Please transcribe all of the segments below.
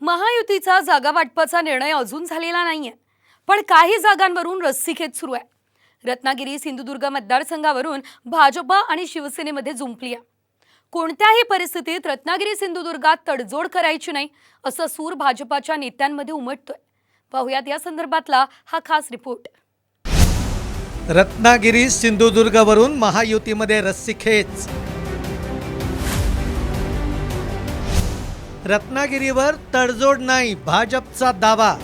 महायुतीचा जागा वाटपाचा निर्णय अजून झालेला नाहीये. पण काही जागांवरून रस्सीखेच सुरू आहे. रत्नागिरी सिंधुदुर्ग मतदारसंघावरून भाजपा आणि शिवसेनेमध्ये जुंपली आहे. कोणत्याही परिस्थितीत रत्नागिरी सिंधुदुर्गात तडजोड करायची नाही असं सूर भाजपाच्या नेत्यांमध्ये उमटतोय. पाहुयात या संदर्भातला हा खास रिपोर्ट. रत्नागिरी सिंधुदुर्गवरून महायुतीमध्ये रस्सीखेच. रत्नागिरीवर तडजोड नाही भाजपचा दावा.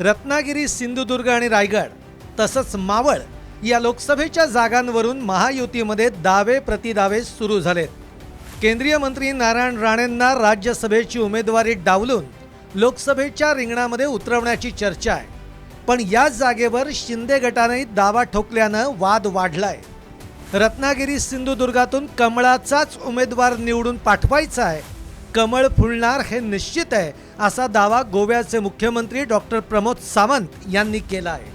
रत्नागिरी सिंधुदुर्ग आणि रायगड तसंच मावळ या लोकसभेच्या जागांवरून महायुतीमध्ये दावे प्रतिदावे सुरू झालेत. केंद्रीय मंत्री नारायण राणेंना राज्यसभेची उमेदवारी डावलून लोकसभेच्या रिंगणामध्ये उतरवण्याची चर्चा आहे. पण याच जागेवर शिंदे गटाने दावा ठोकल्यानं वाद वाढलाय. रत्नागिरी सिंधुदुर्गातून कमळाचाच उमेदवार निवडून पाठवायचा आहे. कमळ फुलणार हे निश्चित आहे असा दावा गोव्याचे मुख्यमंत्री डॉक्टर प्रमोद सावंत यांनी केला आहे.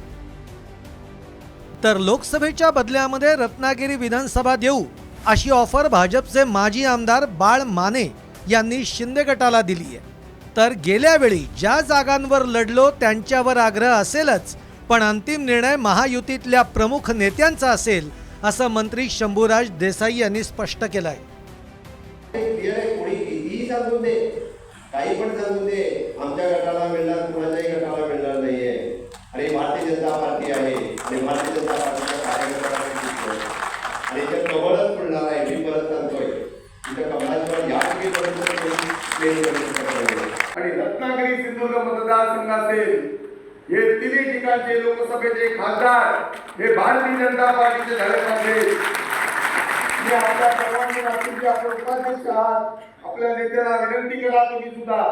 तर लोकसभेच्या बदल्यामध्ये रत्नागिरी विधानसभा देऊ अशी ऑफर भाजपचे माजी आमदार बाळ माने यांनी शिंदे गटाला दिली आहे. तर गेल्या वेळी ज्या जागांवर लढलो त्यांच्यावर आग्रह असेलच पण अंतिम निर्णय महायुतीतल्या प्रमुख नेत्यांचा असेल असं मंत्री शंभूराज देसाई यांनी स्पष्ट केलं आहे काही पण सांगून दे आमच्या गटाला मिळणार कुणाच्याही गटाला मिळणार नाहीये. आणि भारतीय जनता पार्टी आहे आणि भारतीय जनता पार्टीच्या कार्यकर्त्यांना आणि इथे कमळच मिळणार आहे मी परत सांगतोय. इथं कमळाशिवाय या ठिकाणी आणि रत्नागिरी सिंधुदुर्ग मतदारसंघ असेल हे तिन्ही ठिकाणचे लोकसभेचे खासदार हे भारतीय जनता पार्टीचे झाले पाहिजे मी आपल्या सर्वांनी राष्ट्रीय आपले उपाध्यक्ष आहात. आपल्या नेत्याला विनंती करा तुम्ही सुद्धा.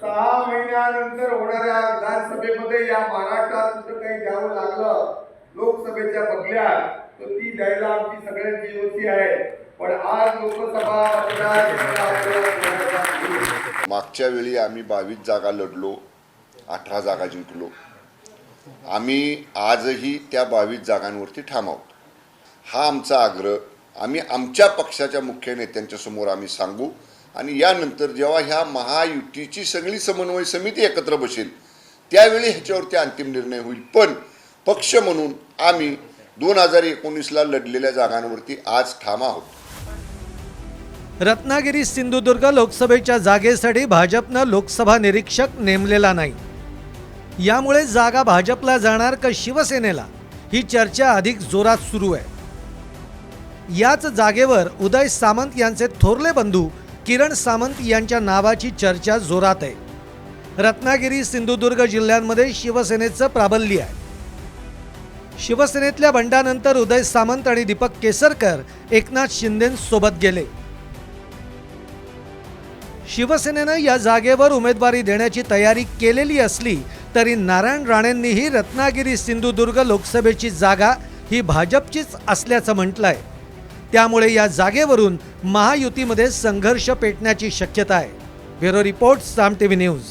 सहा महिन्यानंतर होणाऱ्या विधानसभेमध्ये या महाराष्ट्रात कुठं काही द्यावं लागलं लोकसभेच्या बघल्या तर ती द्यायला आमची सगळ्यांची योची आहे. पण आज लोकसभा मतदार मागच्या वेळी आम्ही बावीस जागा लढलो. अठरा जागा जिंकलो. आम्ही आजही त्या बावीस जागांवरती ठाम आहोत हा आमचा आग्रह. आम्ही आमच्या पक्षाच्या मुख्य नेत्यांच्या समोर आम्ही सांगू आणि यानंतर जेव्हा ह्या महायुतीची सगळी समन्वय समिती एकत्र बसेल त्यावेळी ह्याच्यावरती अंतिम निर्णय होईल. पण पक्ष म्हणून आम्ही दोन हजार एकोणीसला लढलेल्या जागांवरती आज ठाम आहोत. रत्नागिरी सिंधुदुर्ग लोकसभेच्या जागेसाठी भाजपनं लोकसभा निरीक्षक नेमलेला नाही. यामुळे जागा भाजपला जाणार का शिवसेनेला? ही चर्चा अधिक जोरात सुरू आहे. याच जागेवर उदय सामंत यांचे थोरले बंधू किरण सामंत यांच्या नावाची चर्चा जोरात आहे. रत्नागिरी सिंधुदुर्ग जिल्ह्यांमध्ये शिवसेनेचं प्राबल्य आहे. शिवसेनेतल्या बंडानंतर उदय सामंत आणि दीपक केसरकर एकनाथ शिंदेसोबत गेले. शिवसेनेनं या जागेवर उमेदवारी देण्याची तयारी केलेली असली तरी नारायण राणेंनीही रत्नागिरी सिंधुदुर्ग लोकसभेची जागा ही भाजपचीच असल्याचं म्हटलंय. त्यामुळे या जागेवरून महायुतीमध्ये संघर्ष पेटण्याची शक्यता आहे. Bureau report Saam T V news.